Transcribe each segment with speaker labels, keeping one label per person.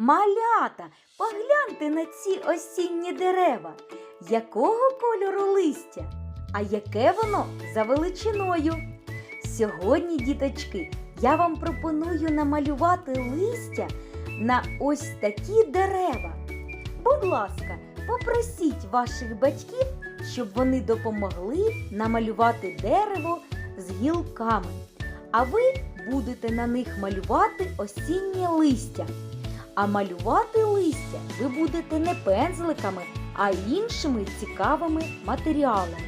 Speaker 1: Малята, погляньте на ці осінні дерева. Якого кольору листя? А яке воно за величиною? Сьогодні, діточки, я вам пропоную намалювати листя на ось такі дерева. Будь ласка, попросіть ваших батьків, щоб вони допомогли намалювати дерево з гілками. А ви будете на них малювати осіннє листя. А малювати листя ви будете не пензликами, а іншими цікавими матеріалами.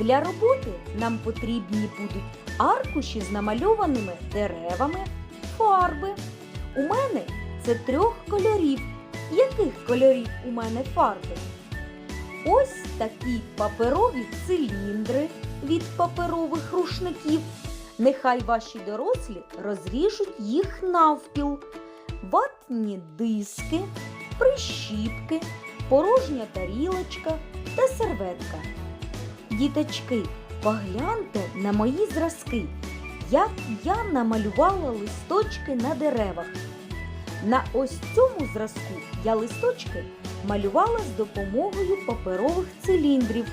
Speaker 1: Для роботи нам потрібні будуть аркуші з намальованими деревами, фарби. У мене це трьох кольорів. Яких кольорів у мене фарби? Ось такі паперові циліндри від паперових рушників. Нехай ваші дорослі розріжуть їх навпіл. Ватні диски, прищіпки, порожня тарілочка та серветка. Діточки, погляньте на мої зразки, як я намалювала листочки на деревах. На ось цьому зразку я листочки малювала з допомогою паперових циліндрів,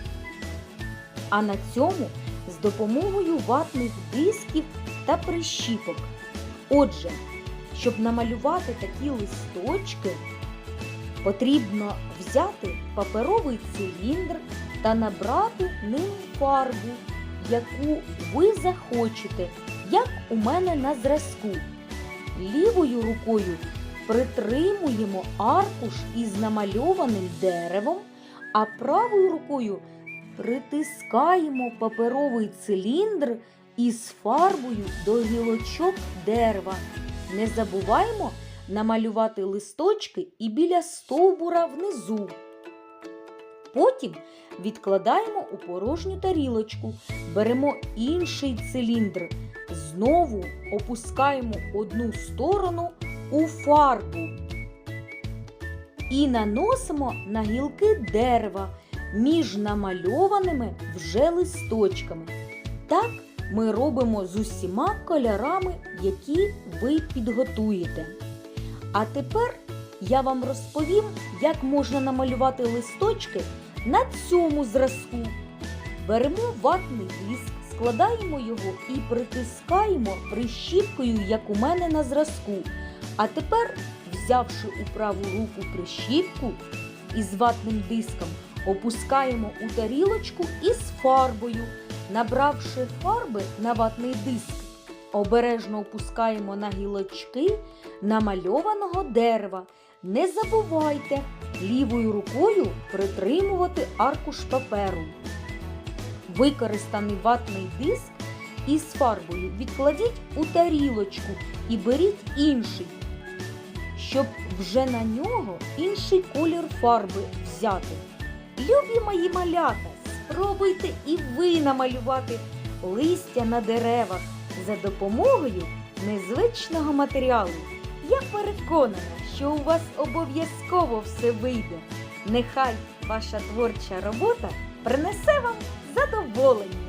Speaker 1: а на цьому з допомогою ватних дисків та прищіпок. Отже, щоб намалювати такі листочки, потрібно взяти паперовий циліндр та набрати ним фарбу, яку ви захочете, як у мене на зразку. Лівою рукою притримуємо аркуш із намальованим деревом, а правою рукою притискаємо паперовий циліндр із фарбою до гілочок дерева. Не забуваємо намалювати листочки і біля стовбура внизу. Потім відкладаємо у порожню тарілочку, беремо інший циліндр, знову опускаємо одну сторону у фарбу і наносимо на гілки дерева між намальованими вже листочками. Так ми робимо з усіма кольорами, які ви підготуєте. А тепер я вам розповім, як можна намалювати листочки на цьому зразку. Беремо ватний диск, складаємо його і притискаємо прищіпкою, як у мене на зразку. А тепер, взявши у праву руку прищіпку із ватним диском, опускаємо у тарілочку із фарбою. Набравши фарби на ватний диск, обережно опускаємо на гілочки намальованого дерева. Не забувайте лівою рукою притримувати аркуш паперу. Використаний ватний диск із фарбою відкладіть у тарілочку і беріть інший, щоб вже на нього інший колір фарби взяти. Любі мої малята, спробуйте і ви намалювати листя на деревах за допомогою незвичного матеріалу. Я переконана, що у вас обов'язково все вийде. Нехай ваша творча робота принесе вам задоволення.